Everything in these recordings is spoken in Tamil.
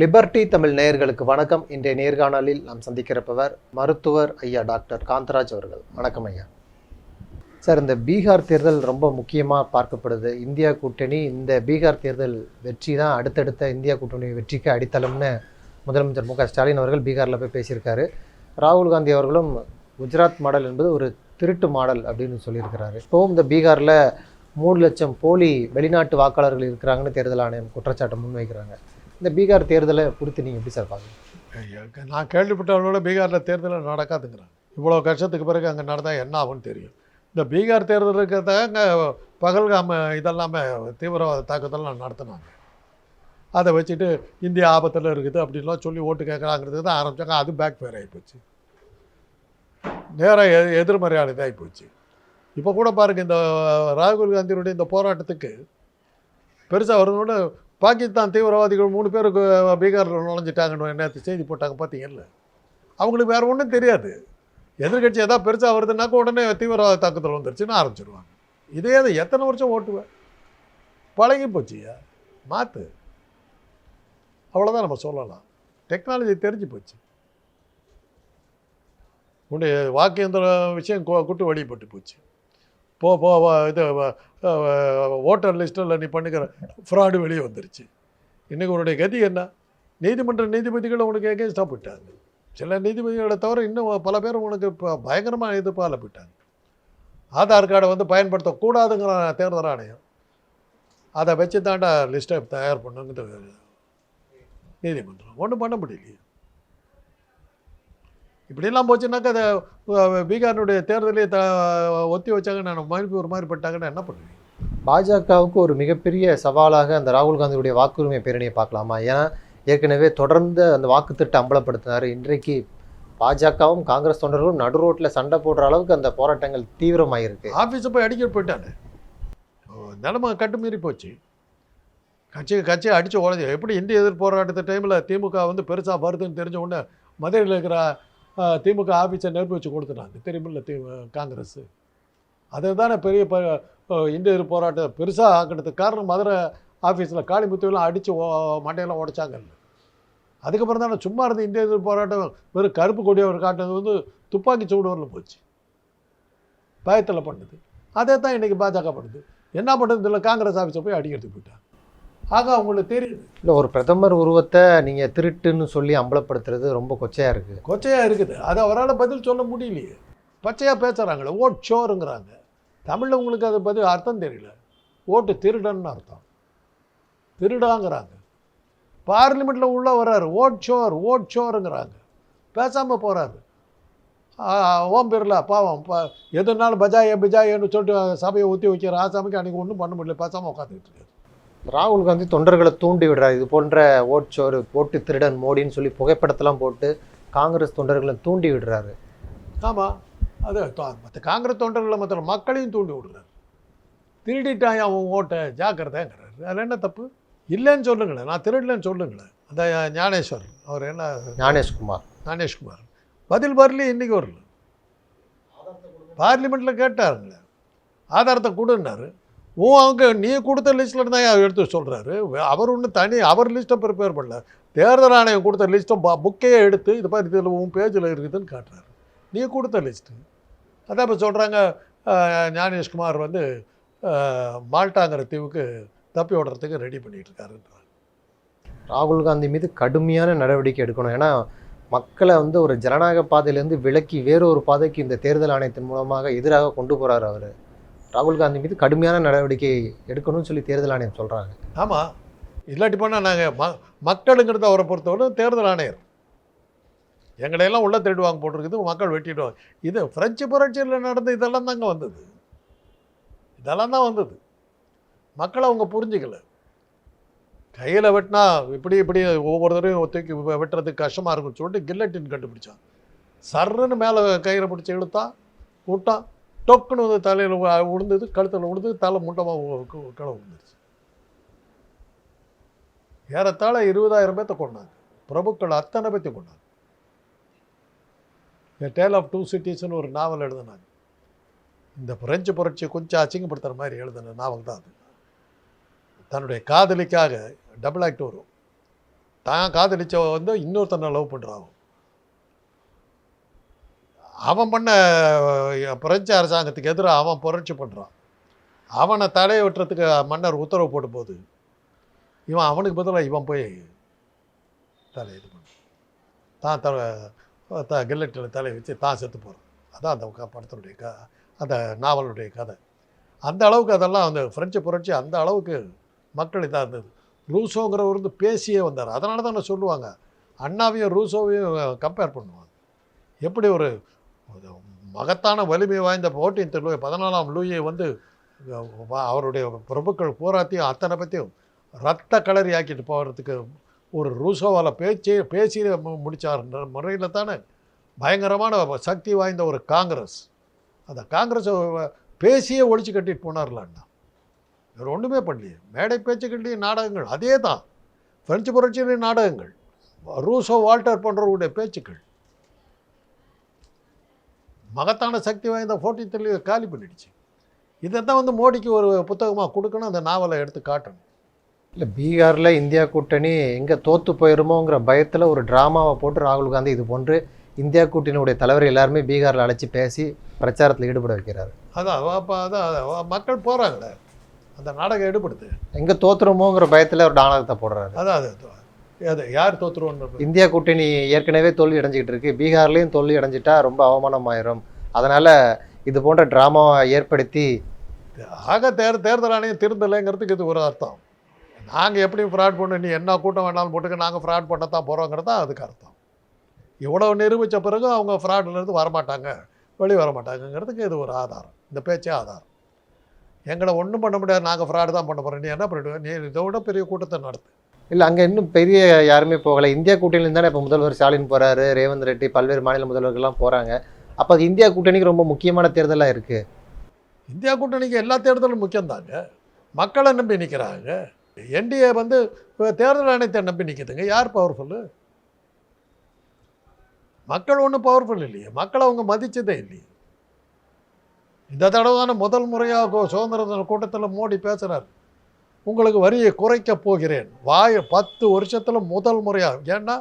லிபர்டி தமிழ் நேயர்களுக்கு வணக்கம். இன்றைய நேர்காணலில் நாம் சந்திக்கிறப்பவர் மருத்துவர் ஐயா டாக்டர் காந்தராஜ் அவர்கள். வணக்கம் ஐயா. சார் இந்த பீகார் தேர்தல் ரொம்ப முக்கியமாக பார்க்கப்படுது. இந்தியா கூட்டணி இந்த பீகார் தேர்தல் வெற்றி தான் அடுத்தடுத்த இந்தியா கூட்டணி வெற்றிக்கு அடித்தளம்னு முதலமைச்சர் மு க ஸ்டாலின் அவர்கள் பீகாரில் போய் பேசியிருக்காரு. ராகுல் காந்தி அவர்களும் குஜராத் மாடல் என்பது ஒரு திருட்டு மாடல் அப்படின்னு சொல்லியிருக்கிறாரு. இப்போவும் இந்த பீகாரில் மூணு லட்சம் போலி வெளிநாட்டு வாக்காளர்கள் இருக்கிறாங்கன்னு தேர்தல் ஆணையம் குற்றச்சாட்டை முன்வைக்கிறாங்க. இந்த பீகார் தேர்தலை குறித்து நீங்கள் எப்படி சார் பார்க்குறீங்க? நான் கேள்விப்பட்டவங்களோட பீகாரில் தேர்தல் நடக்காதுங்கிறாங்க. இவ்வளோ கஷ்டத்துக்கு பிறகு அங்கே நடந்தால் என்ன ஆகும்னு தெரியும். இந்த பீகார் தேர்தல் இருக்கிறதாக அங்கே பகல்காம இதெல்லாமே தீவிரவாத தாக்குதல்லாம் நடத்தினாங்க. அதை வச்சுட்டு இந்தியா ஆபத்தில் இருக்குது அப்படின்லாம் சொல்லி ஓட்டு கேட்குறாங்கிறது தான் ஆரம்பித்தாங்க அது பேக் ஃபேர் ஆகிப்போச்சு நேராக எ எதிர்மறையான இதாகி போச்சு. இப்போ கூட பாருங்கள் இந்த ராகுல் காந்தியுடைய இந்த போராட்டத்துக்கு பெருசாக வரணும்னு பாகிஸ்தான் தீவிரவாதிகள் மூணு பேர் பீகாரில் நுழைஞ்சிட்டாங்கன்னு நேற்று செய்தி போட்டாங்க பார்த்தீங்கல்ல அவங்களுக்கு வேறு ஒன்றும் தெரியாது. எதிர்கட்சி எதாவது பெருசாக வருதுன்னாக்க உடனே தீவிரவாத தாக்குதல் வந்துருச்சுன்னு ஆரம்பிச்சிடுவாங்க இதே தான் எத்தனை வருஷம் ஓட்டுவேன் பழகி போச்சுயா மாற்று அவ்வளோதான் நம்ம சொல்லலாம். டெக்னாலஜி தெரிஞ்சு போச்சு. உன்னுடைய வாக்கியந்திர விஷயம் கூட்டு குட்டு போச்சு. போ போ இது ஓட்டர் லிஸ்ட்டில் நீ பண்ணிக்கிற. ஃப்ராடு வெளியே வந்துருச்சு. இன்றைக்கி உன்னுடைய கதி என்ன? நீதிமன்ற நீதிபதிகள் உனக்கு எகேன்ஸ்டாக போயிட்டாங்க. சில நீதிபதிகளை தவிர இன்னும் பல பேர் உனக்கு இப்போ பயங்கரமாக எதிர்ப்பால் போயிட்டாங்க. ஆதார் கார்டை வந்து பயன்படுத்தக்கூடாதுங்கிற தேர்தல் ஆணையம். அதை வச்சு தாண்டா லிஸ்ட்டை தயார் பண்ணுங்கிறது நீதிமன்றம். ஒன்றும் பண்ண முடியலையே. இப்படியெல்லாம் போச்சுன்னாக்கா அதை பீகாரினுடைய தேர்தலே த ஒத்தி வச்சாங்க நான் மறுப்பு ஒரு மாதிரி பட்டாங்கன்னா என்ன பண்ணுவீங்க பாஜகவுக்கு ஒரு மிகப்பெரிய சவாலாக அந்த ராகுல் காந்தியுடைய வாக்குரிமை பேரணியை பார்க்கலாமா? ஏன்னா ஏற்கனவே தொடர்ந்து அந்த வாக்குத்திட்டம் அம்பலப்படுத்தினார். இன்றைக்கு பாஜகவும் காங்கிரஸ் தொண்டர்களும் நடு ரோட்டில் சண்டை போடுற அளவுக்கு அந்த போராட்டங்கள் தீவிரமாயிருக்கு. ஆஃபீஸை போய் அடிக்கிட்டு போயிட்டானே நிலைமை கட்டுமீறி போச்சு. கட்சி கட்சியை அடித்து உடஞ்சி எப்படி இந்திய எதிர் போராட்டத்து டைமில் திமுக வந்து பெருசாக வருதுன்னு தெரிஞ்ச உடனே மதுரையில் இருக்கிற திமுக ஆஃபீஸை நெருப்பு வச்சு கொடுத்துட்டாங்க. தெரியுமில்ல தி காங்கிரஸ். அதை தானே பெரிய ப இந்திய போராட்டம் பெருசாக ஆக்கினதுக்கு காரணம் மதுரை ஆஃபீஸில் காளிமுத்துவெல்லாம் அடித்து மண்டையெல்லாம் உடைச்சாங்கல்ல அதுக்கப்புறம் தானே சும்மா இருந்த இந்திய எதிர்ப்பு போராட்டம் வெறும் கருப்பு கொடியவர் காட்டுறது வந்து துப்பாக்கி சூடுவரில் போச்சு. பயத்தில் பண்ணுது அதே தான் இன்றைக்கி பாஜக பண்ணுது என்ன பண்ணுறது இல்லை காங்கிரஸ் ஆஃபீஸை போய் அடிக்கிறதுக்கு போயிட்டாங்க. ஆக அவங்களுக்கு தெரியுது இல்லை ஒரு பிரதமர் உருவத்தை நீங்கள் திருட்டுன்னு சொல்லி அம்பலப்படுத்துறது ரொம்ப கொச்சையாக இருக்குது கொச்சையாக இருக்குது. அது அவரால் பதில் சொல்ல முடியலையே. பச்சையாக பேசுகிறாங்களே ஓட் ஷோருங்கிறாங்க தமிழில் உங்களுக்கு அது பதில் அர்த்தம் தெரியல. ஓட்டு திருடன்னு அர்த்தம். திருடாங்கிறாங்க. பார்லிமெண்ட்டில் உள்ளே வர்றாரு ஓட் ஷோர் ஓட் ஷோருங்கிறாங்க. பேசாமல் போகிறாரு ஓம் பிர்லா பாவம் பா எதுனாலும் பஜாய பிஜாயன்னு சொல்லிட்டு சபையை ஊற்றி வைக்கிற ஆசாமிக்கு அன்றைக்கி ஒன்றும் பண்ண முடியல பேசாமல் உட்காந்துக்கிட்டு ராகுல் காந்தி தொண்டர்களை தூண்டி விடுறாரு. இது போன்ற ஓட்சோறு ஓட்டு திருடன் மோடின்னு சொல்லி புகைப்படத்தெல்லாம் போட்டு காங்கிரஸ் தொண்டர்களை தூண்டி விடுறாரு. ஆமாம் அது மற்ற காங்கிரஸ் தொண்டர்களை மற்ற மக்களையும் தூண்டி விடுறாரு. திருடிட்டான் அவன் ஓட்டை? ஜாக்கிரதைங்கிறாரு. அதில் என்ன தப்பு? இல்லைன்னு சொல்லுங்களேன். நான் திருடலன்னு சொல்லுங்களேன். அந்த ஞானேஸ்வர் அவர் என்ன? ஞானேஷ்குமார். ஞானேஷ்குமார். பதில் வரல இன்றைக்கி வரல பார்லிமெண்ட்டில் கேட்டாருங்களே. ஆதாரத்தை கொடுன்னாரு. ஓ அவங்க நீ கொடுத்த லிஸ்ட்டில் தான் எடுத்து சொல்கிறாரு அவர் ஒன்றும் தனி அவர் லிஸ்ட்டை ப்ரிப்பேர் பண்ணல. தேர்தல் ஆணையம் கொடுத்த லிஸ்ட்டை புக்கையே எடுத்து இது மாதிரி இதில் உன் பேஜில் இருக்குதுன்னு காட்டுறாரு. நீ கொடுத்த லிஸ்ட்டு அதான் இப்போ சொல்கிறாங்க ஞானேஷ்குமார் வந்து மால்டாங்கிற தீவுக்கு தப்பி ஓடுறதுக்கு ரெடி பண்ணிகிட்டு இருக்காருன்றாங்க ராகுல் காந்தி மீது கடுமையான நடவடிக்கை எடுக்கணும். ஏன்னா மக்களை வந்து ஒரு ஜனநாயக பாதையிலேருந்து விலக்கி வேறொரு ஒரு பாதைக்கு இந்த தேர்தல் ஆணையத்தின் மூலமாக எதிராக கொண்டு போகிறார் அவர். ராகுல் காந்தி மீது கடுமையான நடவடிக்கை எடுக்கணும்னு சொல்லி தேர்தல் ஆணையம் சொல்கிறாங்க ஆமாம் இல்லாட்டி போனால் நாங்கள் ம மக்களுங்கிறத அவரை பொறுத்தவரை தேர்தல் ஆணையர். எங்களையெல்லாம் உள்ள தேடுவாங்க போட்டிருக்குது மக்கள் வெட்டிடுவாங்க. இது பிரெஞ்சு புரட்சியில் நடந்த இதெல்லாம் தாங்க வந்தது. இதெல்லாம் தான் வந்தது. மக்களை அவங்க புரிஞ்சிக்கல. கையில் வெட்டினா இப்படி இப்படி ஒவ்வொருத்தரையும் ஒத்துக்கி தூக்கி வெட்டுறதுக்கு கஷ்டமாக இருக்கும்னு சொல்லிட்டு கில்லட்டின் கண்டுபிடிச்சான் சர்ன்னு மேலே கயிறை பிடிச்சி இழுத்தா கூட்டான் டொக்குன்னு வந்து தலையில் விழுந்தது கழுத்தில் விழுந்தது தலை முண்டமாக கீழே விழுந்துருச்சு. ஏறத்தாழ இருபதாயிரம் பேர்த்த கொண்டாங்க பிரபுக்கள் அத்தனை பேர்த்தி கொண்டாங்க இந்த டேல் ஆஃப் டூ சிட்டிஸ்னு ஒரு நாவல் எழுதினாங்க. இந்த பிரெஞ்சு புரட்சியை கொஞ்சம் அசிங்கப்படுத்துகிற மாதிரி எழுதின நாவல் தான் அது. தன்னுடைய காதலிக்காக டபுள் ஆக்ட் வரும். தான் காதலிச்சவ வந்து இன்னொருத்தனை லவ் பண்ணுறாங்க அவன் பண்ண அஹ், பிரெஞ்சு அரசாங்கத்துக்கு எதிராக அவன் புரட்சி பண்ணுறான் அவனை தலையை வெட்டுறதுக்கு மன்னர் உத்தரவு போட்டு போகுது இவன் அவனுக்கு பதிலாக இவன் போய் தலை இது பண்ண தான் தலை த கில்லட்டில் தலையை வச்சு தான் செத்து போகிறான் அதான் அந்த க- படத்தினுடைய க அந்த நாவலுடைய கதை. அந்த அளவுக்கு அதெல்லாம் அந்த ஃப்ரெஞ்சு புரட்சி அந்த அளவுக்கு மக்கள் இதாக இருந்தது. ரூசோங்கிறவர் வந்து பேசியே வந்தார். அதனால தான் சொல்லுவாங்க. அண்ணாவையும் ரூசோவையும் கம்பேர் பண்ணுவாங்க. எப்படி ஒரு மகத்தான வலிமை வாய்ந்த போட்டியின் லூயி பதினாலாம் லூயை வந்து அவருடைய பிரபுக்கள் போராட்டியும் அத்தனை பற்றியும் ரத்த களறி ஆக்கிட்டு போகிறதுக்கு ஒரு ரூசோவால் பேச்சு பேசி முடித்தார்ன்ற முறையில் தானே பயங்கரமான சக்தி வாய்ந்த ஒரு காங்கிரஸ். அந்த காங்கிரஸை பேசியே ஒழிச்சு கட்டிட்டு போனார்ல இவர் ஒன்றுமே பண்ணலையே. மேடை பேச்சுக்கள்லேயும் நாடகங்கள் அதே தான் பிரெஞ்சு புரட்சியிலையும் நாடகங்கள். ரூசோ வால்டர் போன்றவருடைய பேச்சுக்கள். மகத்தான சக்தி வாய்ந்த போட்டித்தள்ளி காலி பண்ணிடுச்சு. இதை தான் வந்து மோடிக்கு ஒரு புத்தகமாக கொடுக்கணும் அந்த நாவலை எடுத்து காட்டணும். இல்லை பீகாரில் இந்தியா கூட்டணி எங்கே தோற்று போயிருமோங்கிற பயத்தில் ஒரு ட்ராமாவை போட்டு ராகுல் காந்தி இது போன்று இந்தியா கூட்டணியுடைய தலைவர் எல்லாருமே பீகாரில் அழைச்சி பேசி பிரச்சாரத்தில் ஈடுபட வைக்கிறார். அதான் அப்போ அதான் மக்கள் போகிறாங்களே அந்த நாடகம் எடுபடுது. எங்கே தோற்றுருமோங்கிற பயத்தில் ஒரு நாடகத்தை போடுறாரு. அதான் அது அது யார் தோத்துருவோன்னு இந்தியா கூட்டணி ஏற்கனவே தோல்வி அடைஞ்சிக்கிட்டு இருக்கு. பீகார்லேயும் தோல்வி அடைஞ்சிட்டா ரொம்ப அவமானமாயிரும். அதனால் இது போன்ற ட்ராமாவை ஏற்படுத்தி ஆக தேர் தேர்தல் ஆணையம் திருந்தலைங்கிறதுக்கு இது ஒரு அர்த்தம். நாங்கள் எப்படி ஃப்ராட் பண்ண நீ என்ன கூட்டம் வேணாலும் போட்டுக்க நாங்கள் ஃப்ராட் பண்ண தான் போகிறோங்கிறது தான் அதுக்கு அர்த்தம். இவ்வளவு நிரூபித்த பிறகு அவங்க ஃப்ராட்லேருந்து வரமாட்டாங்க. வெளியே வரமாட்டாங்கங்கிறதுக்கு இது ஒரு ஆதாரம். இந்த பேச்சே ஆதாரம். எங்களை ஒன்றும் பண்ண முடியாது. நாங்கள் ஃப்ராடு தான் பண்ண போகிறோம் நீ என்ன பண்ணிடுவ? நீ இதை விட பெரிய கூட்டத்தை நடத்து. இல்லை அங்கே இன்னும் பெரிய யாருமே போகலை. இந்தியா கூட்டணியில் தானே இப்போ முதல்வர் ஸ்டாலின் போகிறாரு ரேவந்த் ரெட்டி பல்வேறு மாநில முதல்வர்கள்லாம் போகிறாங்க அப்போ அது இந்தியா கூட்டணிக்கு ரொம்ப முக்கியமான தேர்தலாக இருக்குது இந்தியா கூட்டணிக்கு எல்லா தேர்தலும் முக்கியம்தாங்க. மக்களை நம்பி நிற்கிறாங்க என்டிஏ வந்து தேர்தல் ஆணையத்தை நம்பி நிற்கிதுங்க யார் பவர்ஃபுல்லு மக்கள் ஒன்றும் பவர்ஃபுல் இல்லையே. மக்களை அவங்க மதித்ததே இல்லையே. இந்த தடவை தானே முதல் முறையாக சுதந்திர தின கூட்டத்தில் மோடி பேசுகிறார் உங்களுக்கு வரியை குறைக்க போகிறேன். வாய பத்து வருஷத்தில் முதல் முறையாக ஏன்னா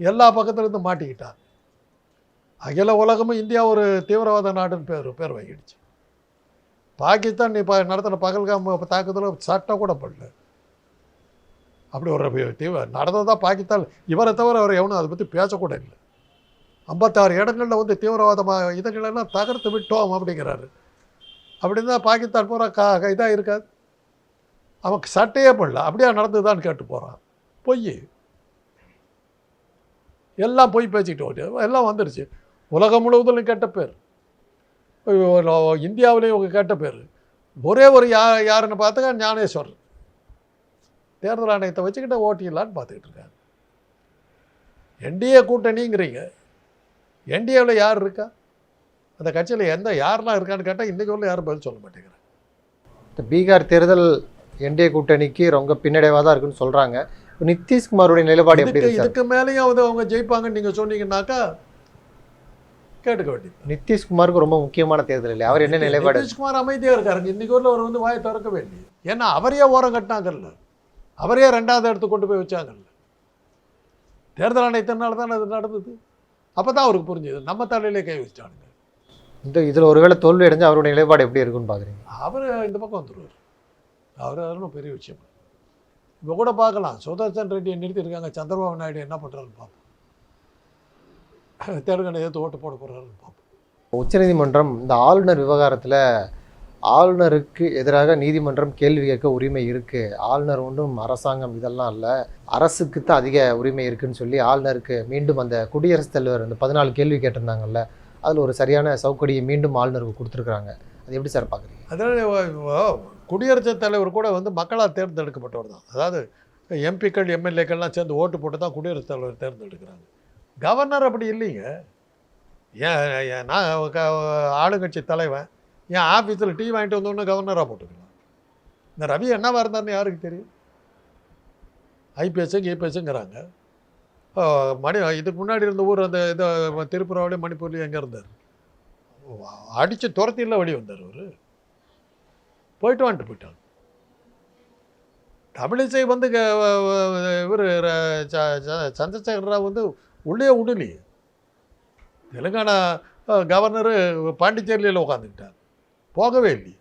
எல்லா பக்கத்துலேருந்து மாட்டிக்கிட்டார். அகில உலகமும் இந்தியா ஒரு தீவிரவாத நாடுன்னு பேர் பேர் வாங்கிடுச்சு பாகிஸ்தான் இப்போ நடத்தின பகல்காம் தாக்குதல் சட்டம் கூட பண்ணல அப்படி ஒரு தீவிர நடந்ததாக பாகிஸ்தான். இவரை தவிர அவர் எவனும் அதை பற்றி பேசக்கூட இல்லை. ஐம்பத்தாறு இடங்களில் வந்து தீவிரவாதமாக இதுங்களெல்லாம் தகர்த்து விட்டோம் அப்படிங்கிறாரு. அப்படின்னா பாகிஸ்தான் பூரா கா இதாக இருக்காது அவன் சட்டையே பண்ணல. அப்படியே நடந்துதான்னு கேட்டு போகிறான் பொய். எல்லாம் பொய் பேசிக்கிட்டு எல்லாம் வந்துடுச்சு உலகம் முழுவதிலும் கெட்ட பேர். இந்தியாவிலேயும் உங்கள் கெட்ட பேர். ஒரே ஒரு யா யாருன்னு பார்த்துக்க ஞானேஸ்வரர். தேர்தல் ஆணையத்தை வச்சுக்கிட்டு ஓட்டிடலான்னு பார்த்துக்கிட்டு இருக்காங்க என்டிஏ கூட்டணிங்கிறீங்க. என்டிஏவில் யார் இருக்கா? அந்த கட்சியில் எந்த யாரெலாம் இருக்கான்னு கேட்டால் இன்றைக்கி உள்ள யாரும் பதில் சொல்ல மாட்டேங்கிறாங்க. இந்த பீகார் தேர்தல் என்டிஏ கூட்டணிக்கு ரொம்ப பின்னடைவாக தான் இருக்குன்னு சொல்கிறாங்க நிதிஷ்குமாருடைய நிலைப்பாடு எப்படி இதுக்கு மேலேயும் வந்து அவங்க ஜெயிப்பாங்கன்னு நீங்கள் சொன்னீங்கன்னாக்கா கேட்டுக்க வேண்டியது நிதிஷ்குமாருக்கு ரொம்ப முக்கியமான தேர்தல் இல்லை அவர் என்ன நிலைப்பாடு? நிதிஷ்குமார் அமைதியாக இருக்காருங்க. இன்னைக்கு ஊரில் அவர் வந்து வாயை திறக்க வேண்டியது. ஏன்னா அவரையே ஓரம் கட்டினாங்கல்ல. அவரையே ரெண்டாவது இடத்துக்கு கொண்டு போய் வச்சாங்கல்ல. தேர்தல் ஆணையத்தினால தான் அது நடந்தது. அப்போ தான் அவருக்கு புரிஞ்சுது. நம்ம தலையிலே கை வச்சிட்டானுங்க. இந்த இதில் ஒருவேளை தோல்வி அடைஞ்சு அவருடைய நிலைப்பாடு எப்படி இருக்குன்னு பார்க்குறீங்க அவர் இந்த பக்கம் வந்துடுவார் அவர் அதெல்லாம் பெரிய விஷயம். இப்போ கூட பார்க்கலாம். சுதர்சன் ரெட்டியை நிறுத்தியிருக்காங்க. சந்திரபாபு நாயுடு என்ன பண்ணுறாருன்னு பார்ப்போம். தெலுங்கானா எதிர்த்து ஓட்டு போட போகிறாருன்னு பார்ப்போம். உச்சநீதிமன்றம் இந்த ஆளுநர் விவகாரத்தில் ஆளுநருக்கு எதிராக நீதிமன்றம் கேள்வி கேட்க உரிமை இருக்குது ஆளுநர் ஒன்றும் அரசாங்கம் இதெல்லாம் இல்லை. அரசுக்கு தான் அதிக உரிமை இருக்குன்னு சொல்லி ஆளுநருக்கு மீண்டும் அந்த குடியரசுத் தலைவர் அந்த பதினாலு கேள்வி கேட்டிருந்தாங்கல்ல அதில் ஒரு சரியான சவுக்கடியை மீண்டும் ஆளுநருக்கு கொடுத்துருக்குறாங்க. அது எப்படி சார் பார்க்குறீங்க அதாவது குடியரசுத் தலைவர் கூட வந்து மக்களால் தேர்ந்தெடுக்கப்பட்டவர் தான். அதாவது எம்பிக்கள் எம்எல்ஏக்கள்லாம் சேர்ந்து ஓட்டு போட்டு தான் குடியரசுத் தலைவர் தேர்ந்தெடுக்கிறாங்க. கவர்னர் அப்படி இல்லைங்க. ஏன் நான் க- ஆளுங்கட்சி தலைவன். என் ஆஃபீஸில் டீ வாங்கிட்டு வந்தோடனே கவர்னராக போட்டுக்கலாம். இந்த ரவி என்னவா இருந்தார்னு யாருக்கு தெரியும்? ஐபிஎஸ்ஸு கிபிஎஸ்ங்கிறாங்க மணி இதுக்கு முன்னாடி இருந்த ஊர் அந்த இது திருப்புராவிலே மணிப்பூர்லேயும் எங்கே இருந்தார்? அடித்து துரத்தியில் வெளியே வந்தார் அவர். போயிட்டு வந்துட்டு போயிட்டாங்க. தமிழிசை வந்து இவர் சந்திரசேகர ராவ் வந்து உள்ளே விடலையே. தெலுங்கானா கவர்னரு பாண்டிச்சேரியில் உட்காந்துக்கிட்டார் போகவே இல்லையே.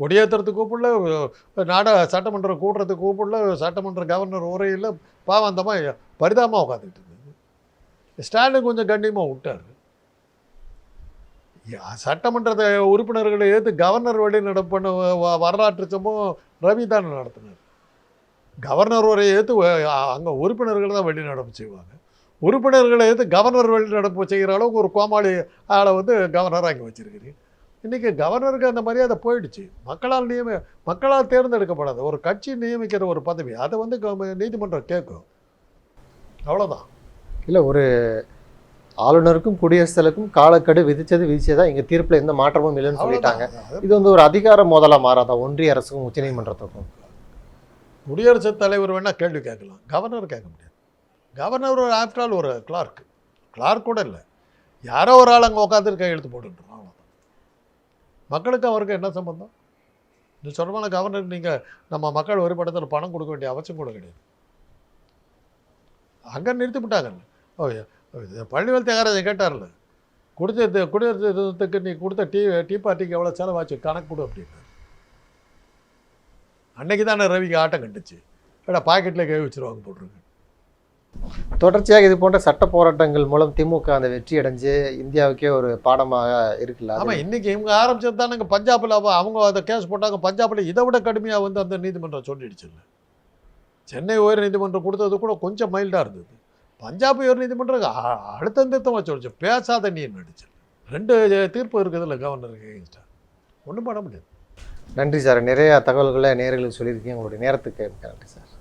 கொடியேற்றுறதுக்கு கூப்பிடல நாட சட்டமன்றம் கூட்டுறதுக்கு கூப்பிடல சட்டமன்ற கவர்னர் உரையில் பாவந்தமாக பரிதாபமாக உட்காந்துக்கிட்டு இருந்தது ஸ்டாலின் கொஞ்சம் கண்ணியமாக விட்டார். சட்டமன்றத்தை உறுப்பினர்களை ஏற்று கவர்னர் வழி நடப்பண்ண வரலாற்று சம்பவம் ரவி தான் நடத்தினார். கவர்னர் வரை ஏற்று அங்கே உறுப்பினர்கள் தான் வழி நடப்பு செய்வாங்க. உறுப்பினர்களை ஏற்று கவர்னர் வழி நடப்பு செய்கிற அளவுக்கு ஒரு கோமாளி ஆளை வந்து கவர்னராக இங்கே வச்சுருக்கிறீங்க. இன்றைக்கி கவர்னருக்கு அந்த மரியாதை போயிடுச்சு. மக்களால் நியமி மக்களால் தேர்ந்தெடுக்கப்படாது ஒரு கட்சி நியமிக்கிற ஒரு பதவி அதை வந்து நீதிமன்றம் கேட்கும். அவ்வளோதான் இல்லை ஒரு ஆளுநருக்கும் குடியரசுத் தலைவருக்கும் காலக்கெடு விதிச்சது விதிச்சதா எங்க தீர்ப்புல எந்த மாற்றமும் இல்லைன்னு சொல்லிட்டாங்க. இது வந்து ஒரு அதிகார மோதலா மாறாதா? ஒன்றிய அரசுக்கும் உச்சநீதிமன்றத்துக்கும் குடியரசுத் தலைவர் வேணால் கேள்வி கேட்கலாம். கவர்னர் கேட்க முடியாது. கவர்னர் ஒரு ஆஃப்டர் ஆல் ஒரு கிளார்க் கிளார்க் கூட இல்லை. யாரோ ஒரு ஆள் அங்கே உட்காந்துட்டு கையெழுத்து போட்டுன்றோம் அவ்வளோதான் மக்களுக்கு அவருக்கு என்ன சம்பந்தம்? இந்த சொல்லுமான கவர்னருக்கு நீங்கள் நம்ம மக்கள் ஒரு படத்தில் பணம் கொடுக்க வேண்டிய அவசியம் கூட கிடையாது. அங்கே நிறுத்தி விட்டாங்கல்ல. ஓ பள்ளிவேல் தியாகராஜன் கேட்டார்ல. கொடுத்த குடியரசு தினத்துக்கு நீ கொடுத்த டீ டீ பார்ட்டிக்கு எவ்வளோ செலவாச்சு? கணக்கு கொடு அப்படின்னு. அன்னைக்கு தானே ரவிக்கு ஆட்டம் கண்டுச்சு. ஏடா பாக்கெட்டில் கை வச்சிருவாங்க போட்டிருக்கு தொடர்ச்சியாக இது போன்ற சட்ட போராட்டங்கள் மூலம் திமுக அந்த வெற்றி அடைஞ்சு இந்தியாவுக்கே ஒரு பாடமாக இருக்குல்ல? அது ஆமாம் இன்னைக்கு இவங்க ஆரம்பிச்சது தானே பஞ்சாபில் அவங்க அதை கேஸ் போட்டாங்க பஞ்சாபில் இதை விட கடுமையாக வந்து அந்த நீதிமன்றம் சொல்லிடுச்சு இல்லை சென்னை உயர் நீதிமன்றம் கொடுத்தது கூட கொஞ்சம் மைல்டாக இருந்தது. பஞ்சாப் உயர் நீதிமன்றம் அ- அழுத்தந்திருத்தமாக சொல்லிச்சு. பேசாத நீ நடிச்சு ரெண்டு தீர்ப்பு இருக்குதுல்ல கவர்னருக்கு எகென்ஸ்டாக ஒன்றும் பண்ண முடியாது. நன்றி சார். நிறையா தகவல்களை நேர்களுக்கு சொல்லியிருக்கீங்க. உங்களுடைய நேரத்துக்கு நன்றி சார்.